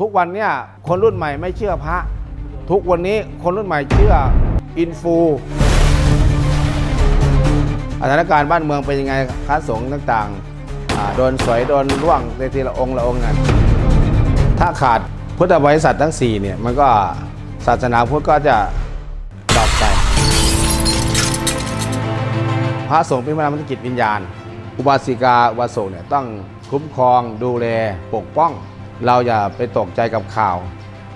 ทุกวันเนี่ยคนรุ่นใหม่ไม่เชื่อพระ ทุกวันนี้คนรุ่นใหม่เชื่ออินฟูสถานการณ์บ้านเมืองเป็นยังไงพระสงฆ์ต่างๆ โดนสอยโดนล่วงในทีละองค์ละองค์นั้นถ้าขาดพุทธบริษัททั้ง4เนี่ยมันก็ศาสนาพุทธก็จะดรอปไป พระสงฆ์เป็นพลังมัจิตวิญญาณ อุบาสิกาอุบาสกเนี่ยต้องคุ้มครองดูแลปกป้อง เราอย่าไปตกใจกับข่าว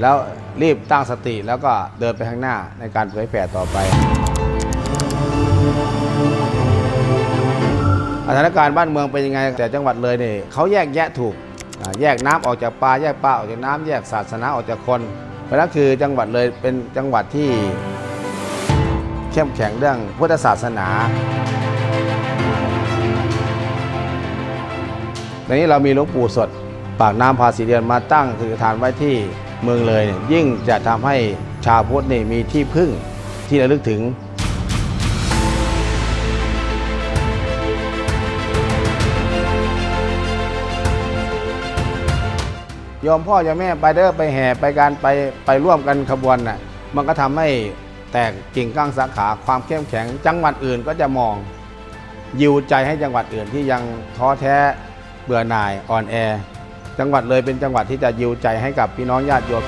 แล้วรีบตั้งสติแล้วก็เดินไปข้างหน้าในการเผยแผ่ต่อไปสถานการณ์บ้านเมืองเป็นยังไง แต่จังหวัดเลยเนี่ยเขาแยกแยะถูกแยกน้ำออกจากปลาแยกปลาออกจากน้ำแยกศาสนาออกจากคนเพราะนั้นคือจังหวัดเลยเป็นจังหวัดที่เข้มแข็งเรื่องพุทธศาสนาในนี้เรามีหลวงปู่สด ปากน้ำภาษีเดือนมาตั้งคือฐานไว้ที่เมืองเลยเนี่ยยิ่งจะทำให้ชาวพุทธนี่มีที่พึ่งที่ระลึกถึงโยมพ่อโยมแม่ไปเด้อไปแห่ไปการไปไปร่วมกันขบวนน่ะมันก็ทำให้แตกกิ่งก้างสาขาความเข้มแข็ง จังหวัดอื่นก็จะมอง ยิวใจให้จังหวัดอื่นที่ยังท้อแท้เบื่อหน่ายอ่อนแอ จังหวัดเลยเป็นจังหวัดที่จะยิวใจให้กับพี่น้องญาติโยม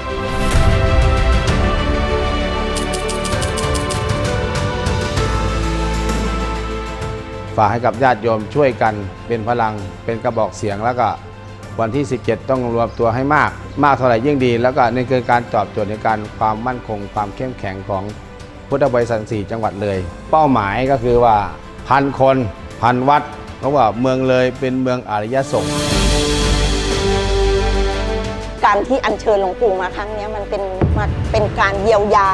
ฝากให้กับญาติโยมช่วยกันเป็นพลังเป็นกระบอกเสียงแล้วก็วันที่ 17 ต้องรวมตัวให้มาก มากเท่าไหร่ยิ่งดี แล้วก็นี่คือการตอบโจทย์ในการความมั่นคง ความเข้มแข็งของพุทธบริษัทสี่จังหวัดเลย เป้าหมายก็คือว่าพันคนพันวัดเพราะว่าเมืองเลยเป็นเมืองอารยสงฆ์ การที่อัญเชิญหลวงปู่มาครั้งนี้มันเป็นมาเป็นการเยียวยา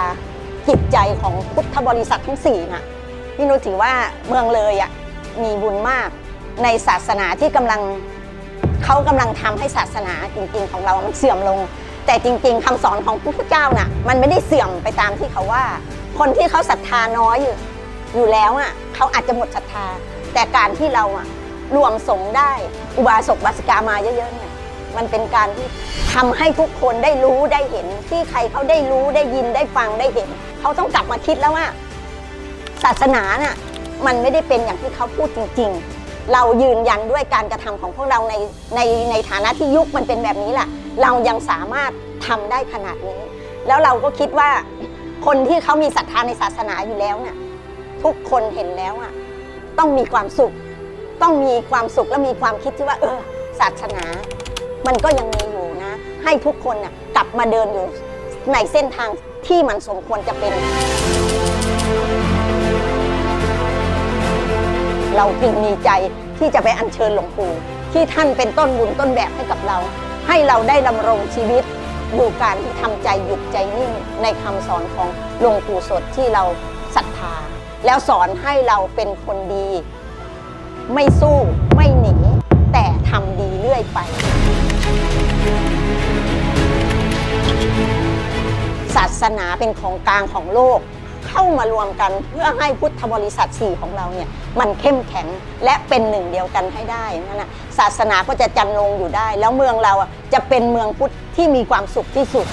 จิตใจของพุทธบริษัททั้งสี่น่ะพี่นุชถือว่าเมืองเลยอะมีบุญมากในศาสนาที่กำลังเขากำลังทำให้ศาสนาจริง ๆ ของเรามันเสื่อมลง แต่จริง ๆคำสอนของพระพุทธเจ้าน่ะมันไม่ได้เสื่อมไปตามที่เขาว่า คนที่เขาศรัทธาน้อยอยู่อยู่แล้วอะเขาอาจจะหมดศรัทธา แต่การที่เราอะรวมสงได้อุบาสกบาสิกามาเยอะๆเนี่ย มันเป็นการที่ทำให้ทุกคนได้รู้ได้เห็น ที่ใครเขาได้รู้ได้ยินได้ฟังได้เห็น เขาต้องกลับมาคิดแล้วว่า ศาสนาน่ะมันไม่ได้เป็นอย่างที่เขาพูดจริง ๆ เรายืนยันด้วยการกระทำของพวกเราในในในฐานะที่ยุคมันเป็นแบบนี้แหละเรายังสามารถทำได้ขนาดนี้ แล้วเราก็คิดว่าคนที่เขามีศรัทธาในศาสนาอยู่แล้วเนี่ยทุกคนเห็นแล้วอะต้องมีความสุข ต้องมีความสุขและมีความคิดที่ว่า เออ ศาสนา มันก็ยังมีอยู่นะ ให้ทุกคนน่ะกลับมาเดินอยู่ในเส้นทางที่มันสมควรจะเป็น เราจึงมีใจที่จะไปอัญเชิญหลวงปู่ที่ท่านเป็นต้นบุญต้นแบบให้กับเรา ให้เราได้ดำรงชีวิตดูการที่ทำใจหยุดใจนิ่งในคำสอนของหลวงปู่สดที่เราศรัทธา แล้วสอนให้เราเป็นคนดี ไม่สู้ไม่หนี แต่ทำดีเรื่อยไป ศาสนาเป็นของกลางของโลก เข้ามารวมกันเพื่อให้พุทธบริษัทสี่ของเราเนี่ยมันเข้มแข็งและเป็นหนึ่งเดียวกันให้ได้นั่นนะศาสนาก็จะจันลงอยู่ได้ แล้วเมืองเราจะเป็นเมืองพุทธที่มีความสุขที่สุด